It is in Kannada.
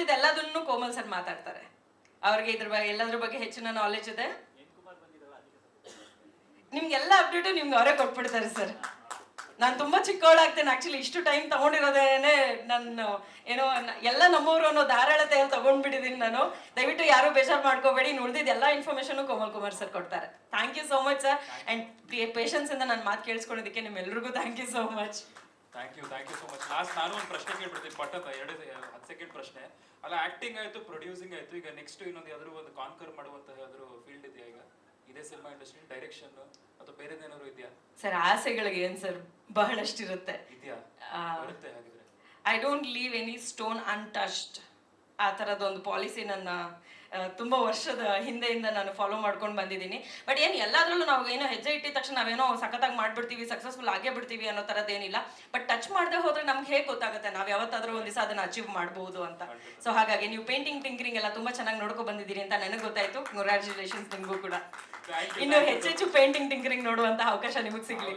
ಉಳಿದಿದ್ದು ಎಲ್ಲದನ್ನು ಕೋಮಲ್ ಸರ್ ಮಾತಾಡ್ತಾರೆ. ಅವ್ರಿಗೆ ಇದ್ರ ಬಗ್ಗೆ ಎಲ್ಲದ್ರ ಬಗ್ಗೆ ಹೆಚ್ಚಿನ ನಾಲೆಜ್ ಇದೆ. ನಿಮ್ಗೆಲ್ಲ ಅಪ್ಡೇಟ್ ನಿಮ್ಗೆ ಅವರೇ ಕೊಟ್ಬಿಡ್ತಾರೆ ಸರ್. ನಾನು ತುಂಬಾ ಚಿಕ್ಕವಳಾಗ್ತೇನೆ ಆಕ್ಚುಲಿ ಇಷ್ಟು ಟೈಮ್ ತಗೊಂಡಿರೋದೇನೆ ನಾನು ಏನೋ, ಎಲ್ಲ ನಮ್ಮವರು ಅನ್ನೋ ಧಾರಾಳತೆಯಲ್ಲಿ ತಗೊಂಡ್ಬಿಟ್ಟಿದ್ದೀನಿ ನಾನು. ದಯವಿಟ್ಟು ಯಾರು ಬೇಜಾರು ಮಾಡ್ಕೋಬೇಡಿ. ಇನ್ನು ಎಲ್ಲ ಇನ್ಫಾರ್ಮೇಶನ್ ಕೋಮಲ್ ಕುಮಾರ್ ಸರ್ ಕೊಡ್ತಾರೆ. Thank you so much sir and patience ಇಂದ ನಾನು ಮಾತು ಕೇಳಿಸ್ಕೊಂಡಿದ್ದಕ್ಕೆ ನಿಮ್ಮೆಲ್ಲರಿಗೂ thank you so much thank you thank you so much last ನಾನು ಒಂದು ಪ್ರಶ್ನೆ ಕೇಳ್ಬಿಡ್ತೀನಿ ಪಟ್ಟದ ಎರಡು ಹತ್ತು ಸೆಕೆಂಡ್ ಪ್ರಶ್ನೆ. ಅಲ್ಲ ಆಕ್ಟಿಂಗ್ ಆಯ್ತು ಪ್ರೊಡ್ಯೂಸಿಂಗ್ ಆಯ್ತು ಈಗ ನೆಕ್ಸ್ಟ್ ಇನ್ನೊಂದು ಯಾವ್ದಾದ್ರು ಒಂದು ಕಾನ್ಕರ್ ಮಾಡುವಂತಹ ಯಾವ್ದಾದ್ರು ಫೀಲ್ಡ್ ಇದೆಯಾ ಈಗ? ಇದೇ ಸಿನಿಮಾ ಇಂಡಸ್ಟ್ರಿ ಡೈರೆಕ್ಷನ್ ಅಥವಾ ಬೇರೆದೇನಾದ್ರು ಇದೆಯಾ? ಸರ್ ಆಸೆಗಳಿಗೆ ಏನು ಸರ್ ಬಹಳಷ್ಟಿರುತ್ತೆ. ಇದೆಯಾ? ಆ. ಬರುತ್ತೆ ಹಾಗಿದ್ರೆ. I don't leave any stone untouched ಆ ಥರದೊಂದು ಪಾಲಿಸಿ ನನ್ನ ತುಂಬ ವರ್ಷದ ಹಿಂದೆಯಿಂದ ನಾನು ಫಾಲೋ ಮಾಡ್ಕೊಂಡು ಬಂದಿದ್ದೀನಿ. ಬಟ್ ಏನು ಎಲ್ಲದರಲ್ಲೂ ನಾವು ಏನೋ ಹೆಜ್ಜೆ ಇಟ್ಟಿದ ತಕ್ಷಣ ನಾವೇನೋ ಸಖತ್ತಾಗಿ ಮಾಡ್ಬಿಡ್ತೀವಿ ಸಕ್ಸಸ್ಫುಲ್ ಆಗೇ ಬಿಡ್ತೀವಿ ಅನ್ನೋ ಥರದ್ದೇನಿಲ್ಲ ಬಟ್ ಟಚ್ ಮಾಡದೆ ಹೋದ್ರೆ ನಮ್ಗೆ ಹೇಗೆ ಗೊತ್ತಾಗುತ್ತೆ? ನಾವು ಯಾವತ್ತಾದ್ರೂ ಒಂದು ದಿವಸ ಅದನ್ನು ಅಚೀವ್ ಮಾಡ್ಬೋದು ಅಂತ. ಸೊ ಹಾಗಾಗಿ ನೀವು ಪೇಂಟಿಂಗ್ ಟಿಂಕರಿಂಗ್ ಎಲ್ಲ ತುಂಬ ಚೆನ್ನಾಗಿ ನೋಡ್ಕೊ ಬಂದಿದ್ದೀರಿ ಅಂತ ನನಗೆ ಗೊತ್ತಾಯ್ತು. ಕಂಗ್ರ್ಯಾಚುಲೇಷನ್ಸ್ ನಿಮಗೂ ಕೂಡ. ಇನ್ನು ಹೆಚ್ಚೆಚ್ಚು ಪೇಂಟಿಂಗ್ ಟಿಂಕರಿಂಗ್ ನೋಡುವಂತಹ ಅವಕಾಶ ನಿಮಗೆ ಸಿಗ್ಲಿ.